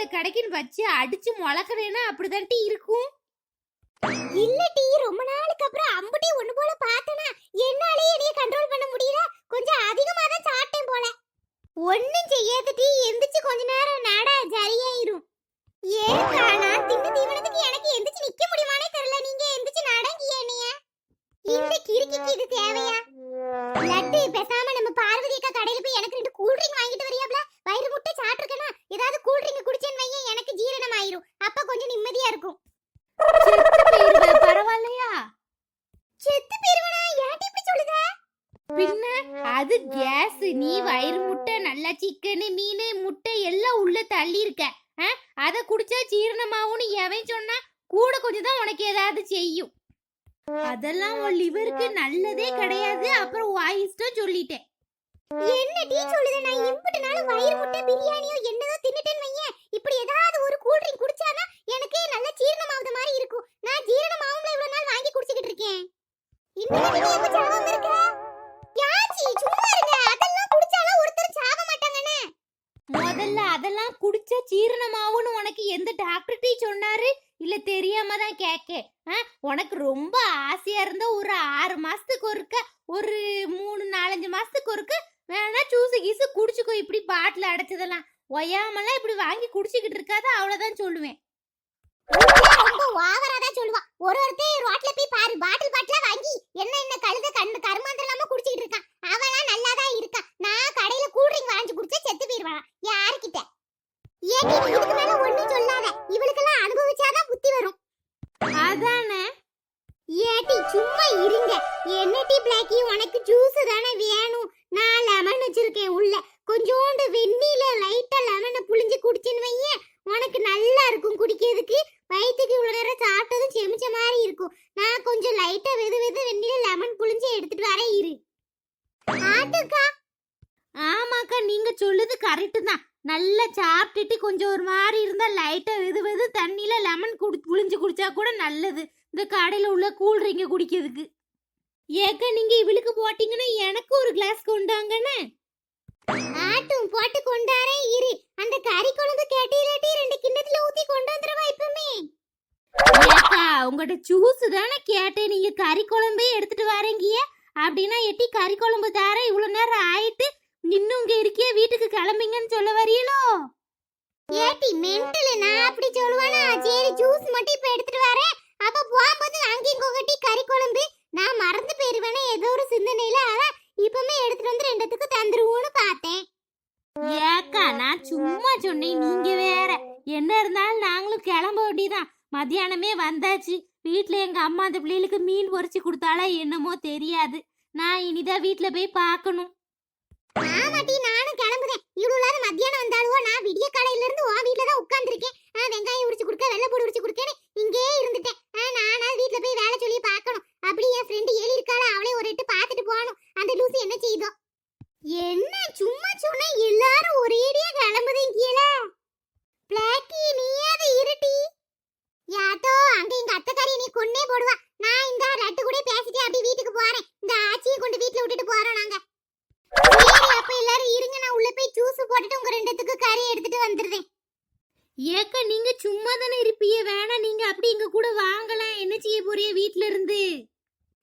ஏழு கடைக்குன்னு வச்சு அடிச்சு முளக்கறேன்னா அப்படிதான்ட்டு இருக்கும். இல்ல டீ ரொம்ப நாளுக்கு அப்புறம் அம்புட்டி ஒண்ணு போல பார்த்தனா என்னாலயே என்னைய கண்ட்ரோல் பண்ண முடியல. கொஞ்சம் அதிகமா தான் சாப்பிட்டேன் போல. ஒண்ணும் செய்யாத டீ எந்திரிச்சு கொஞ்ச நேரம் நட ஜரியாயிரும் ஏக்கா நான் தின்னு தீவனத்துக்கு எனக்கு எந்திரிச்சு நிக்க முடியுமானே தெரியல. நீங்க எந்திரிச்சு நடங்கிய என்னைய. இந்த கிறுக்கிக்கு இது தேவையா? லட்டு பேசாம நம்ம பார்வதி அக்கா கடையில போய் எனக்கு ரெண்டு கூல் ட்ரிங்க் வாங்கிட்டு வரியாப்ல? வயிறு முட்டை சாப்பிட்டுருக்கனா? ஏதாவது கூல் ட்ரிங்க் குடிச்சேன்னு வையேன் எனக்கு ஜீரணம் ஆயிரும் அப்ப கொஞ்சம் நிம்மதியா இருக்கும் செத்து போயிருவ பரவாயில்லையா செத்து போயிருவனா ஏன்டி இப்படி சொல்லுத பின்ன அது கேஸ் நீ வயிறு முட்டை நல்லா சிக்கனு மீன் முட்டை எல்லாம் உள்ள தள்ளி இருக்க ஆ? அத குடிச்சா ஜீரணமாகும்னு எவன் சொன்னா கூட கொஞ்சம் தான் உனக்கு ஏதாவது செய்யும் அதெல்லாம் உன் லிவருக்கு நல்லதே கிடையாது வாயிஸ்டும் சொல்லிட்டேன். என்ன டீ சொல்லுத? நான் இம்புட்டு நாள் வயிறு முட்டை பிரியாணியோ என்னதோ தின்னுட்டேன்னு வையேன். இப்படி ஏதாவது ஒரு கூல் ட்ரிங்க் குடிச்சாதான் எனக்கு நல்ல ஜீரணமாவது மாதிரி இருக்கும். நான் ஜீரணமாவும்ல இவ்வளவு நாள் வாங்கி குடிச்சிட்டு இருக்கேன். இன்னும் நீங்க எப்ப சாவாம இருக்க? யாச்சி சும்மா இருங்க. அதெல்லாம் குடிச்சாலும் ஒருத்தர் சாக மாட்டாங்கன்னு. முதல்ல அதெல்லாம் குடிச்சா ஜீரணமாகும்னு உனக்கு எந்த டாக்டர்கிட்ட சொன்னாரு? இல்ல தெரியாம தான் கேக்க? உனக்கு ரொம்ப ஆசையா இருந்தா ஒரு ஆறு மாசத்துக்கு ஒருக்க ஒரு மாசத்துக்கு ஒருக்க வேணா ஜூஸ் கீசு குடிச்சுக்கோ இப்படி பாட்டில் அடைச்சதெல்லாம். ஒய்யாமலாம் இப்படி வாங்கி குடிச்சுக்கிட்டு இருக்காத அவ்வளோதான் சொல்லுவேன். ரொம்ப ஓவரா தான் சொல்லுவா. ஒரு ஒருத்தர் ரோட்ல போய் பாரு பாட்டில் பாட்டிலா வாங்கி என்ன என்ன கழுத கண்டு கருமாந்திரம் இல்லாம குடிச்சிட்டு இருக்கான். அவளா நல்லா தான் இருக்கா நான் கடையில கூல் வாங்கி குடிச்சா செத்து போயிருவான் யாருக்கிட்ட ஏடி இதுக்கு மேல ஒண்ணும் சொல்லாத. இவளுக்கெல்லாம் அனுபவிச்சாதான் புத்தி வரும். அதானே? ஏடி சும்மா இருங்க. என்ன பிளாக்கி உனக்கு ஜூஸ் தானே வேணும் நான் லெமன் வச்சிருக்கேன் உள்ள கொஞ்சோண்டு வெந்நீல லைட்டா லெமனை புளிஞ்சு குடிச்சுன்னு வையேன் உனக்கு நல்லா இருக்கும் குடிக்கிறதுக்கு வயிற்றுக்கு இவ்வளவு நேரம் சாப்பிட்டதும் செமிச்ச மாதிரி இருக்கும் நான் கொஞ்சம் லைட்டா வெது வெது வெந்நீல லெமன் புளிஞ்சு எடுத்துட்டு வரேன் இரு ஆட்டுக்கா ஆமாக்கா நீங்க சொல்லுது கரெக்டு தான் நல்லா சாப்பிட்டுட்டு கொஞ்சம் ஒரு மாதிரி இருந்தா லைட்டா வெது வெது தண்ணியில லெமன் குடி புளிஞ்சு குடிச்சா கூட நல்லது இந்த கடையில உள்ள கூல் ட்ரிங்க குடிக்கிறதுக்கு ஏக்கா நீங்க இவளுக்கு போட்டீங்கன்னா எனக்கு ஒரு கிளாஸ் கொண்டாங்கன்னு ஆட்டும் போட்டு கொண்டாரே இரு. அந்த கறி குழம்பு கேட்டீராட்டி ரெண்டு கிண்ணத்துல ஊத்தி கொண்டு வந்துருவா இப்பமே ஏக்கா உங்கள்கிட்ட ஜூஸ் தானே கேட்டேன். நீங்க கறி குழம்பே எடுத்துட்டு வரீங்க அப்படின்னா எட்டி கறி குழம்பு தார இவ்வளவு நேரம் ஆயிட்டு இன்னும் இங்க இருக்கியே வீட்டுக்கு கிளம்பிங்கன்னு சொல்ல வரீங்களோ ஏட்டி மென்டல் நான் அப்படி சொல்லுவானா? சரி ஜூஸ் மட்டும் இப்ப எடுத்துட்டு வரேன். அப்ப போகும்போது அங்கேயும் கொகட்டி கறி குழம்பு நான் மறந்து போயிருவேனே. ஏதோ ஒரு சிந்தனையில அதான் இப்பமே எடுத்துட்டு வந்து ரெண்டுத்துக்கு தந்துருவோன்னு பார்த்தேன் ஏக்கா நான் சும்மா சொன்னேன் நீங்க வேற. என்ன இருந்தாலும் நாங்களும் கிளம்ப வேண்டியதான் மத்தியானமே வந்தாச்சு. வீட்ல எங்க அம்மா அந்த பிள்ளைகளுக்கு மீன் பொறிச்சு கொடுத்தாலா என்னமோ தெரியாது. நான் இனிதான் வீட்ல போய் பார்க்கணும். ஆமாட்டி நானும் கிளம்புறேன். இவ்வளவு நேரம் மத்தியானம் வந்தாலுவோ நான் விடிய கடையில இருந்து உன் வீட்ல தான் உட்காந்துருக்கேன் வெங்காயம் உரிச்சு கொடுக்க வெள்ளைப்பூடு உரிச்சு கொடுக்கேன்னு இங்கேயே இருந்துட்டேன். ஆ, நானா வீட்ல போய் வேலை சொல்லி பார்க்கணும். அப்படி என் ஃப்ரெண்டு ஏழி இருக்காள அவளே ஒரு எட்டு பார்த்துட்டு போகணும் அந்த லூசு என்ன செய்தோ என்ன சும்மா சொன்னா எல்லாரும் ஒரேடியா கிளம்புதீங்கல பிளாக்கி நீயாவது இருட்டி யாத்தோ அங்க எங்க அத்தைக்காரி நீ கொன்னே போடுவா நான் இந்த லட்டு கூட பேசிட்டு அப்படி வீட்டுக்கு போறேன் இந்த ஆச்சியை கொண்டு வீட்ல விட்டுட்டு போறோம் நாங்க சரி அப்ப எல்லாரும் இருங்க நான் உள்ள போய் ஜூஸ் போட்டுட்டு உங்க ரெண்டுத்துக்கு கறி எடுத்துட்டு வந்துடுறேன் ஏக்கா நீங்க சும்மா தானே இருப்பீங்க வேணாம் நீங்க அப்படி எங்க கூட வாங்கலாம் என்ன செய்ய போறீங்க வீட்ல இருந்து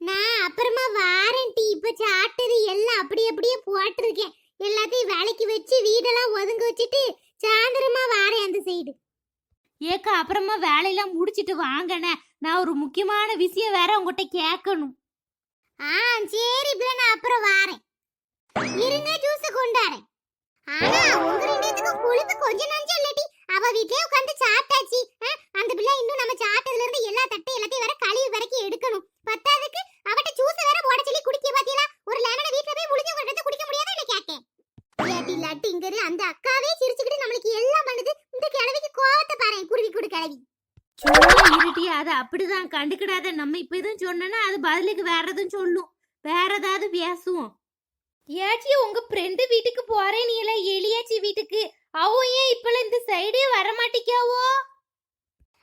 நான் அப்புறமா வாரேன் டீ இப்ப சாப்பிட்டது எல்லாம் அப்படி அப்படியே போட்டிருக்கேன் எல்லாத்தையும் வேலைக்கு வச்சு வீடெல்லாம் ஒதுங்க வச்சுட்டு சாயந்தரமா வாரேன் அந்த சைடு ஏக்கா அப்புறமா வேலையெல்லாம் முடிச்சிட்டு வாங்கண்ணே. நான் ஒரு முக்கியமான விஷயம் வேற உங்ககிட்ட கேட்கணும். ஆ சரி பிள்ளை நான் அப்புறம் வாரேன். இருங்க ஜூஸ் கொண்டாரேன் ஆனா உங்க ரெண்டுத்துக்கும் கொழுப்பு கொஞ்ச நஞ்சம் இல்லடி. அவ வீட்லயே உட்காந்து சாப்பிட்டாச்சு. அந்த பிள்ளை இன்னும் நம்ம சாப்பிட்டதுல இருந்து எல்லா தட்டை எல்லாத்தையும் வேற கழுவி வரைக்கும் எடுக்கணும். பத்தாதுக்கு அவட்ட ஜூஸ் வேற போட சொல்லி குடிக்க பாத்தீங்களா? ஒரு லெமனை வீட்டுல போய் முடிஞ்ச ஒரு இடத்துல குடிக்க முடியாதா இல்ல கேட்டேன் ஏட்டி லட்டிங்கரு அந்த அக்காவே சிரிச்சுக்கிட்டு நம்மளுக்கு எல்லாம் பண்ணுது இந்த கிழவிக்கு கோவத்தை பாரு குருவி குடு கிழவி சும்மா இருட்டி அது அப்படிதான் கண்டுக்கிடாத. நம்ம இப்ப எதுவும் சொன்னோன்னா அது பதிலுக்கு வேற எதுவும் சொல்லும். வேற ஏதாவது பேசுவோம். ஏச்சி உங்க ஃப்ரெண்டு வீட்டுக்கு போறேன் நீல எல்லாம் எலியாச்சி வீட்டுக்கு. அவ ஏன் இப்பல இந்த சைடே வர மாட்டிக்காவோ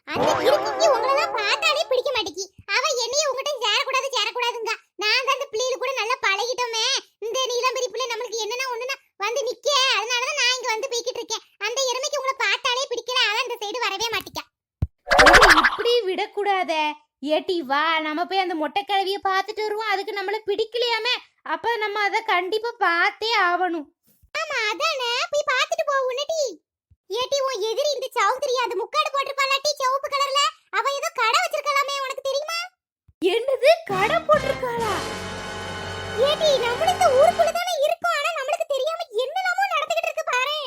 அந்த கிறுக்கிக்கு உங்களெல்லாம் பார்த்தாலே பிடிக்க மாட்டேங்கி. அவ என்னைய உங்ககிட்ட சேரக்கூடாது சேரக்கூடாதுங்க. நான் பிள்ளைகள் கூட நல்லா பழகிட்டோமே இந்த நீலம்பரி பிள்ளை நம்மளுக்கு என்னன்னா ஒண்ணுனா வந்து நிக்க அதனாலதான் நான் இங்க வந்து போய்கிட்டு இருக்கேன் அந்த எருமைக்கு உங்களை பார்த்தாலே பிடிக்கல சொல்லாத ஏட்டி வா நம்ம போய் அந்த மொட்டை கிழவிய பார்த்துட்டு வருவோம். அதுக்கு நம்மள பிடிக்கலையாமே? அப்ப நம்ம அதை கண்டிப்பா பார்த்தே ஆகணும். ஆமா அதானே? போய் பார்த்துட்டு போவோம் டி. ஏட்டி உன் எதிரி இந்த சௌந்தரி அது முக்காடு போட்டிருப்பாளாட்டி சிவப்பு கலர்ல? அவ ஏதோ கடை வச்சிருக்கலாமே உனக்கு தெரியுமா? என்னது? கடை போட்டிருக்காளா? ஏட்டி இந்த ஊருக்குள்ள தானே இருக்கோம் ஆனா நம்மளுக்கு தெரியாம என்னென்னமோ நடந்துகிட்டு இருக்கு பாரு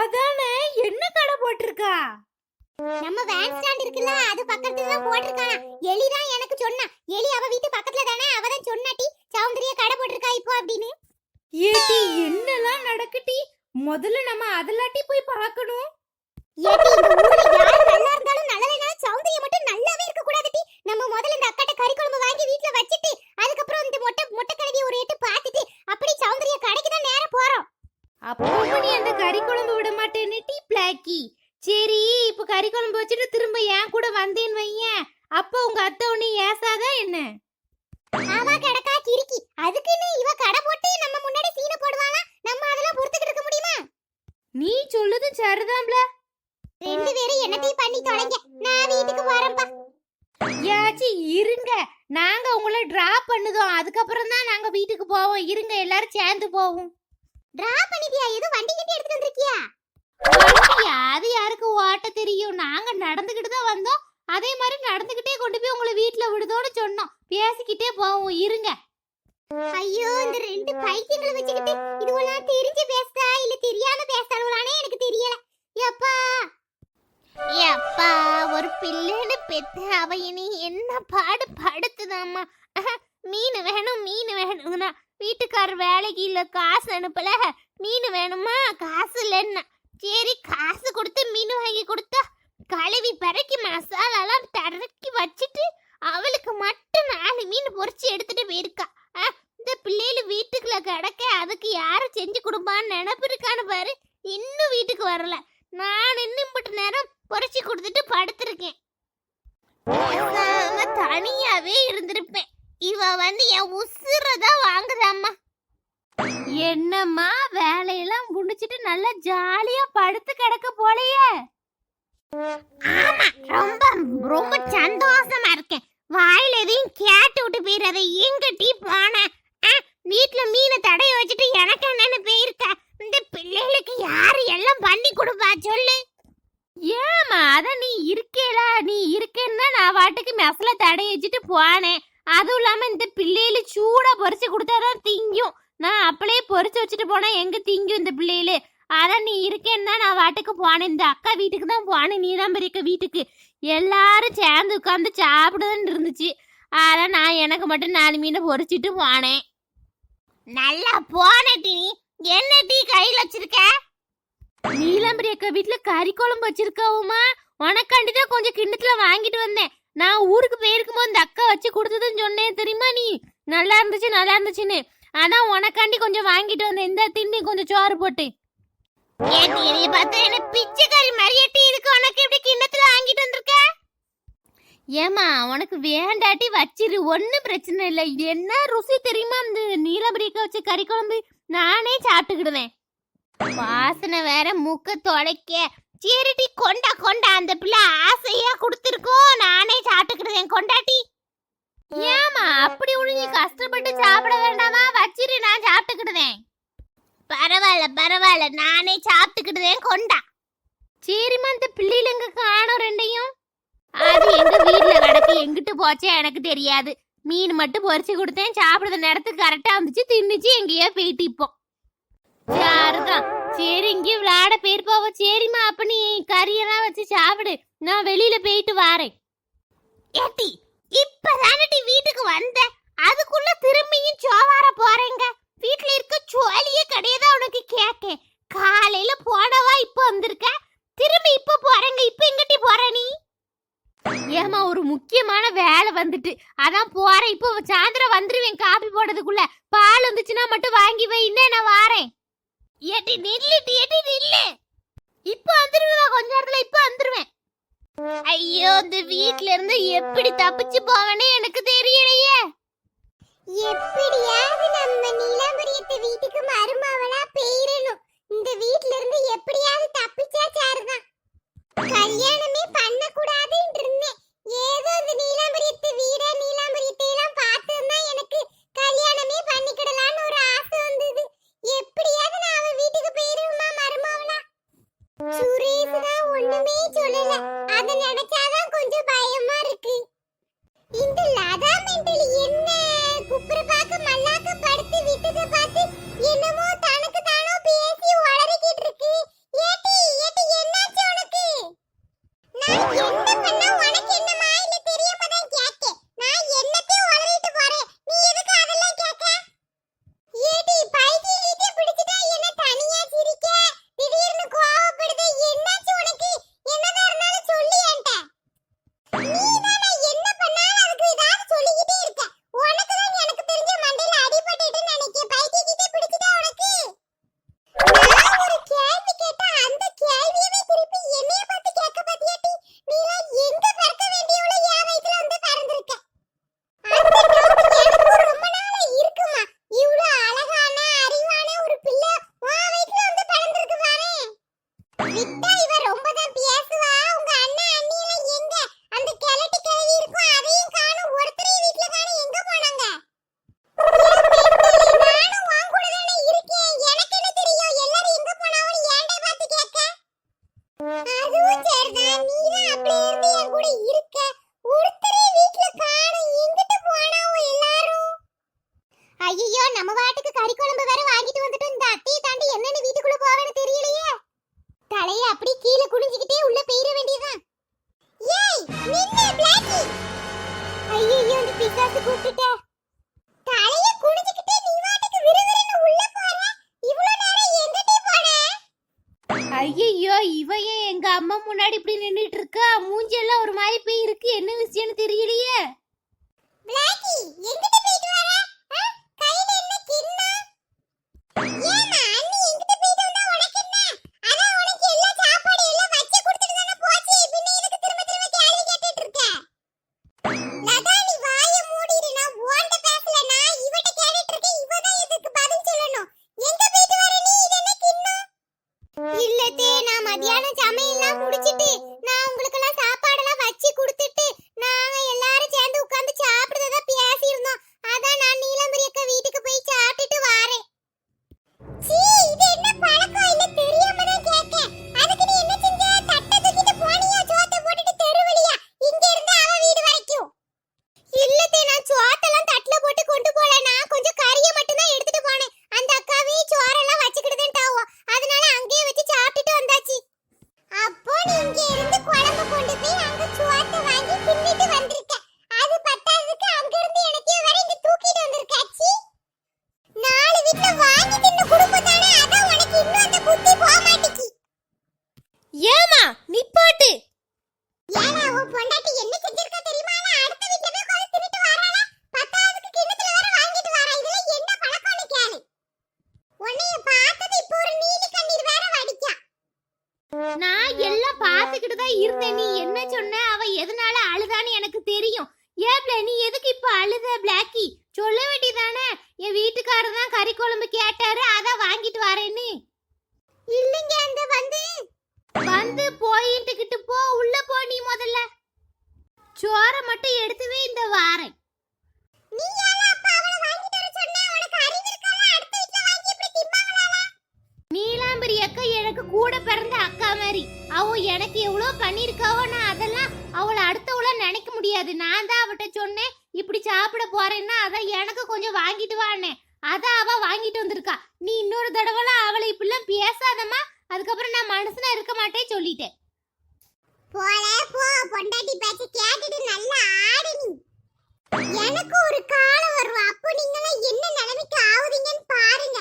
அதானே என்ன கடை போட்டிருக்கா நம்ம வேன் ஸ்டாண்ட் இருக்குல்ல அது பக்கத்துல தான் போட்டிருக்கானா எலி தான் எனக்கு சொன்னா எலி அவ வீட்டு பக்கத்துல தானே அவ தான் சொன்னாட்டி சௌந்தரிய கடை போட்டிருக்கா இப்போ அப்படின்னு ஏட்டி என்னலாம் நடக்குட்டி முதல்ல நம்ம அதலாட்டி போய் பார்க்கணும் ஏட்டி இந்த ஊர்ல யார் நல்லா இருந்தாலும் நல்லலைனாலும் சௌந்தரிய மட்டும் நல்லாவே இருக்க கூடாதுடி நம்ம முதல்ல இந்த அக்காட்ட கறி குழம்பு வாங்கி வீட்ல வச்சிட்டு அதுக்கப்புறம் இந்த மொட்டை மொட்டை கழுவி ஒரு எட்டு பார்த்துட்டு அப்படி சௌந்தரிய கடைக்கு தான் நேரா போறோம் அப்போ நீ அந்த கறி குழம்பு விட மாட்டேன்னு டீ பிளாக்கி சரி இப்போ கறி குழம்பு வச்சுட்டு திரும்ப என் கூட வந்தேன்னு வையேன் அப்போ உங்க அத்தை உன்னை ஏசாதா என்ன அவ கடக்கா கிறுக்கி அதுக்குன்னு இவ கடை போட்டு நம்ம முன்னாடி சீனை போடுவாளா நம்ம அதெல்லாம் பொறுத்துக்கிட்டு இருக்க முடியுமா நீ சொல்லுது சரிதான்ல ரெண்டு பேரும் என்னத்தையும் பண்ணி தொலைங்க நான் வீட்டுக்கு வரேன்ப்பா யாச்சி இருங்க நாங்க உங்களை டிராப் பண்ணுதோம் அதுக்கப்புறம் தான் நாங்க வீட்டுக்கு போவோம். இருங்க எல்லாரும் சேர்ந்து போவோம். டிரா பண்ணிட்டியா? ஏதோ வண்டி கிட்ட எடுத்துட்டு வந்திருக்கியா? வண்டியா? அது யாருக்கு ஓட்ட தெரியும்? நாங்க நடந்துகிட்டு தான் வந்தோம். அதே மாதிரி நடந்துகிட்டே கொண்டு போய் உங்களை வீட்டுல விடுதோன்னு சொன்னோம். பேசிக்கிட்டே போவோம். இருங்க. ஐயோ இந்த ரெண்டு பைத்தியங்களை வச்சுக்கிட்டு இதுவெல்லாம் தெரிஞ்சு பேசுதா? இல்ல தெரியாம பேசுறாங்களானே எனக்கு தெரியல. எப்பா? அப்பா ஒரு பிள்ளைன்னு பெத்த அவ இனி என்ன பாடு படுத்துதாம்மா? மீன் வேணும் மீன் வேணும்னா வீட்டுக்காரர் வேலைக்கு இல்லை காசு அனுப்பல. மீன் வேணுமா? காசு இல்லைன்னா. சரி காசு கொடுத்து மீன் வாங்கி கொடுத்தா கழுவி பறக்கி மசாலாலாம் தரக்கி வச்சுட்டு அவளுக்கு மட்டும் நாலு மீன் பொறிச்சு எடுத்துட்டு போயிருக்கா. ஆ இந்த பிள்ளைகள் வீட்டுக்குள்ள கிடக்க அதுக்கு யாரும் செஞ்சு கொடுப்பான்னு நினப்பு இருக்கான்னு பாரு. இன்னும் வீட்டுக்கு வரல. நான் இன்னும் இம்புட்டு நேரம் பொறிச்சு கொடுத்துட்டு படுத்திருக்கேன். தனியாவே இருந்திருப்பேன். இவ வந்து என் உசுரதான் வாங்குதாம்மா என்னம்மா வேலையெல்லாம் முடிச்சிட்டு நல்லா ஜாலியா படுத்து கிடக்க போலயே. ஆமா ரொம்ப ரொம்ப சந்தோஷமா இருக்கேன் வாயில எதையும் கேட்டு விட்டு போயிடாத எங்க டீ போன வீட்டுல மீனை தடைய வச்சுட்டு எனக்கு என்னன்னு போயிருக்க. இந்த பிள்ளைகளுக்கு யாரு எல்லாம் பண்ணி கொடுப்பா சொல்லு. ஏமா அத நீ இருக்கேலா நீ இருக்கேன்னா நான் வாட்டுக்கு மெசல தடை வச்சுட்டு போனேன். அதுவும் இல்லாமல் இந்த பிள்ளைகளு சூடாக பொரிச்சு கொடுத்தாதான் திங்கும். நான் அப்படியே பொறிச்சு வச்சுட்டு போனால் எங்கே திங்கும் இந்த பிள்ளைகளு அதான் நீ இருக்கேன்னா நான் வாட்டுக்கு போனேன். இந்த அக்கா வீட்டுக்கு தான் போனேன் நீ தான் இருக்க வீட்டுக்கு. எல்லாரும் சேர்ந்து உட்காந்து சாப்பிடுதுன்னு இருந்துச்சு. அதான் நான் எனக்கு மட்டும் நாலு மீனை பொறிச்சிட்டு போனேன். நல்லா போன டீ. என்ன டீ கையில் வச்சிருக்க? நீலாம்பரி அக்கா வீட்டில் கறி குழம்பு வச்சிருக்காவுமா? உனக்காண்டி தான் கொஞ்சம் கிண்ணத்தில் வாங்கிட்டு வந்தேன். நான் ஊருக்கு போயிருக்கும்போது இந்த அக்கா வச்சு கொடுத்ததுன்னு சொன்னேன். தெரியுமா நீ? நல்லா இருந்துச்சு நல்லா இருந்துச்சுன்னு. ஆனா உனக்காண்டி கொஞ்சம் வாங்கிட்டு வந்தேன். இந்த திண்ணி கொஞ்சம் சோறு போட்டு. ஏட்டி பார்த்தா என்ன பிச்சைக்காரி மரியட்டி? இதுக்கு உனக்கு எப்படி கிண்ணத்துல வாங்கிட்டு வந்திருக்க? ஏமா உனக்கு வேண்டாட்டி வச்சிரு. ஒன்றும் பிரச்சனை இல்லை. என்ன ருசி தெரியுமா? இந்த நீலபரிக்க வச்ச கறி குழம்பு. நானே சாப்பிட்டுக்கிடுவேன். வாசனை வேற மூக்க தொலைக்க. சரிட்டி கொண்டா கொண்டா அந்த பிள்ளை ஆசையா கொடுத்துருக்கோம். நானே சாப்பிட்டுக்கிடுவேன் கொண்டாட்டி. ஏமா அப்படி உழுங்கி கஷ்டப்பட்டு சாப்பிட வேண்டாமா? வச்சிரு நான் சாப்பிட்டுக்கிடுவேன். பரவாயில்ல பரவாயில்ல நானே சாப்பிட்டுக்கிடுவேன் கொண்டா. சரிம்மா அந்த பிள்ளைல காணும் காணோம் ரெண்டையும். அது எங்க வீட்ல கிடக்கு எங்கிட்டு போச்சே எனக்கு தெரியாது. மீன் மட்டும் பொரிச்சு கொடுத்தேன் சாப்பிடுற நேரத்துக்கு கரெக்டா வந்துச்சு தின்னுச்சு எங்கேயோ போயிட்டு இப்போ. யாருதான் சரி இங்கே விளையாட போயிருப்பாவோ சரிம்மா அப்ப நீ கறியெல்லாம் வச்சு சாப்பிடு. நான் வெளியில போயிட்டு வாரேன். ஏட்டி இப்பதானடி வீட்டுக்கு இதில் என்ன பிசாசு கூப்பிட்டுட்ட. தலைய குனிஞ்சிக்கிட்டே நீ வாட்டுக்கு விறுவிறுன்னு உள்ள போற? இவ்வளவு நேரம் எங்கடி போன? ஐயோ இவ எங்க அம்மா முன்னாடி இப்படி நின்னுட்டு இருக்கா மூஞ்சி எல்லாம் ஒரு மாதிரி போய் இருக்கு. என்ன விஷயம்னு தெரியலையே. பிளாக்கி எங்க பாத்துக்கிட்டு தான் இருந்தேன். நீ என்ன சொன்ன? அவ எதனால அழுதான்னு எனக்கு தெரியும். ஏப்ல நீ எதுக்கு இப்ப அழுத பிளாக்கி? சொல்ல வேண்டியதானே? என் வீட்டுக்காரர் தான் கறி குழம்பு கேட்டாரு. அதான் வாங்கிட்டு வரேன்னு. இல்லங்க அந்த வந்து. வந்து போயிட்டுக்கிட்டு போ. உள்ள போ நீ முதல்ல. சோற மட்டும் எடுத்துவே இந்த வாரேன் நீ யாரா அப்பா அவளை வாங்கிட்டு வர சொன்னா உனக்கு அறிவு இருக்கால அடுத்த வீட்ல வாங்கி இப்படி திம்பாங்களால நீலாம்பரி அக்கா எனக்கு கூட பிறந்த அக்கா மாதிரி. அவ எனக்கு எவ்வளோ பண்ணியிருக்காவோ நான் அதெல்லாம் அவளை அடுத்தவள நினைக்க முடியாது. நான் தான் அவட்ட சொன்னேன் இப்படி சாப்பிட போறேன்னா அதான் எனக்கு கொஞ்சம் வாங்கிட்டு வானே அதான் அவ வாங்கிட்டு வந்திருக்கா. நீ இன்னொரு தடவைலாம் அவளை இப்படிலாம் பேசாதம்மா. அதுக்கப்புறம் நான் மனசுல இருக்க மாட்டேன் சொல்லிட்டேன். போல போ. பொண்டாட்டி பேச்சு கேட்டுட்டு நல்லா ஆடு நீ. எனக்கு ஒரு காலம் வரும். அப்போ நீங்களாம் என்ன நிலைமைக்கு ஆகுதீங்கன்னு பாருங்க.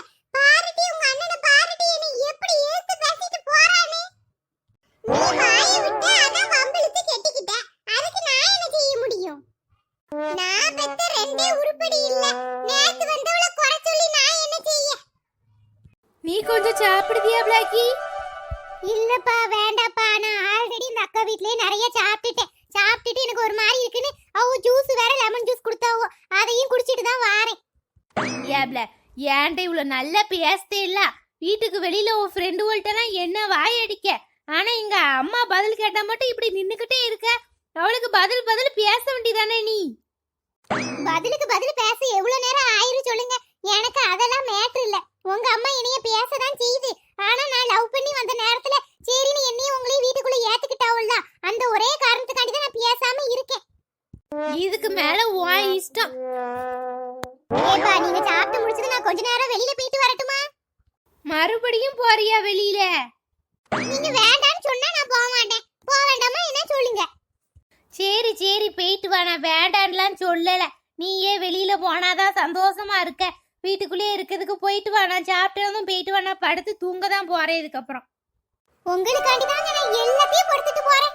ஏப்ல ஏன்ட்ட இவ்வளோ நல்லா பேசதே இல்ல? வீட்டுக்கு வெளியில உன் ஃப்ரெண்டுகள்ட்டலாம் என்ன வாய் அடிக்க? ஆனா இங்க அம்மா பதில் கேட்டா மட்டும் இப்படி நின்னுக்கிட்டே இருக்க? அவளுக்கு பதில் பதில் பேச வேண்டியதானே நீ? பதிலுக்கு பதில் பேச. எவ்வளவு நேரம் ஆயிரும் சொல்லுங்க. எனக்கு அதெல்லாம் மேட்ரு இல்ல. உங்க அம்மா என்னைய பேசதான் செய்யுது. ஆனா நான் லவ் பண்ணி வந்த நேரத்துல சரின்னு என்னையும் உங்களையும் வீட்டுக்குள்ள ஏத்துக்கிட்டாவுல்ல அந்த ஒரே காரணத்துக்காண்டி தான் நான் பேசாம இருக்கேன். இதுக்கு மேல உன் இஷ்டம். ஏப்பா நீங்க சாப்பிட்டு முடிச்சது நான் கொஞ்ச நேரம் வெளியில போயிட்டு வரட்டுமா? மறுபடியும் போறியா வெளியில? நீங்க வேண்டாம்னு சொன்னா நான் போக மாட்டேன். போக வேண்டாமா என்ன சொல்லுங்க? சரி சரி போயிட்டு வா. நான் வேண்டான்லாம் சொல்லல. நீயே வெளியில போனாதான் சந்தோஷமா இருக்க. வீட்டுக்குள்ளேயே இருக்கிறதுக்கு போயிட்டு வா. நான் சாப்பிட்டதும் போயிட்டு வா. நான் படுத்து தூங்க தான் போறேன் இதுக்கப்புறம். உங்களுக்காண்டி தாங்க நான் எல்லாத்தையும் பொறுத்துட்டு போறேன்.